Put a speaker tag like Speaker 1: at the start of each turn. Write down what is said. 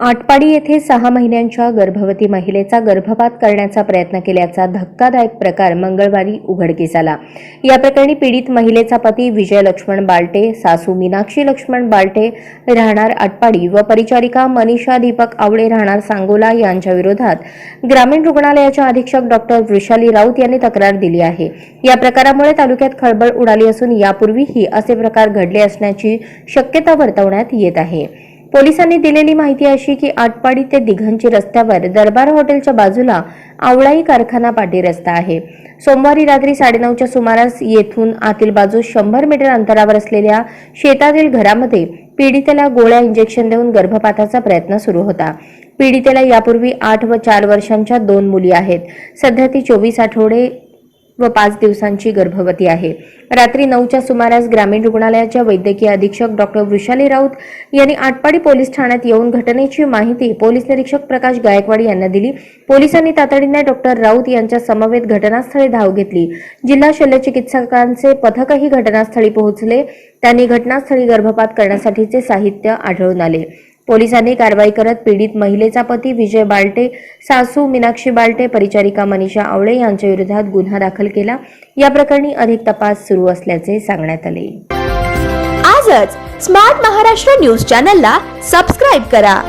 Speaker 1: आटपाडी येथे सहा महिन्यांच्या गर्भवती महिलेचा गर्भपात करण्याचा प्रयत्न केल्याचा धक्कादायक प्रकार मंगळवारी उघडकीस आला. या प्रकरणी पीडित महिलेचा पती विजय लक्ष्मण बालटे सासू मीनाक्षी लक्ष्मण बालटे राहणार आटपाडी व परिचारिका मनीषा दीपक आवळे राहणार सांगोला यांच्या विरोधात ग्रामीण रुग्णालयाच्या अधीक्षक डॉक्टर वृषाली राऊत यांनी तक्रार दिली आहे. या प्रकारामुळे तालुक्यात खळबळ उडाली असून यापूर्वीही असे प्रकार घडले असण्याची शक्यता वर्तवण्यात येत आहे. पोलिसांनी दिलेली माहिती अशी की आटपाडी ते दिघंची रस्त्यावर दरबार हॉटेलच्या बाजूला आवळाई कारखाना पाटी रस्ता आहे. सोमवारी रात्री साडेनऊच्या सुमारास येथून आतील बाजूस शंभर मीटर अंतरावर असलेल्या शेतातील घरामध्ये पीडितेला गोळ्या इंजेक्शन देऊन गर्भपाताचा प्रयत्न सुरू होता. पीडितेला यापूर्वी आठ व चार वर्षांच्या दोन मुली आहेत. सध्या ती चोवीस आठवडे व पाच दिवसांची गर्भवती आहे. रात्री नऊच्या सुमारास ग्रामीण रुग्णालयाच्या वैद्यकीय अधीक्षक डॉक्टर वृषाली राऊत यांनी आटपाडी पोलीस ठाण्यात येऊन घटनेची माहिती पोलीस निरीक्षक प्रकाश गायकवाड यांना दिली. पोलिसांनी तातडीने डॉक्टर राऊत यांच्या समवेत घटनास्थळी धाव घेतली. जिल्हा शल्यचिकित्सकांचे पथकही घटनास्थळी पोहोचले. त्यांनी घटनास्थळी गर्भपात करण्यासाठीचे साहित्य आढळून आले. पोलिसांनी कारवाई करत पीडित महिलेचा पती विजय बालटे सासू मीनाक्षी बालटे परिचारिका मनीषा आवळे यांच्या विरोधात गुन्हा दाखल केला. या प्रकरणी अधिक तपास सुरू असल्याचे सांगण्यात आले.
Speaker 2: आजच स्मार्ट महाराष्ट्र न्यूज चॅनलला सबस्क्राईब करा.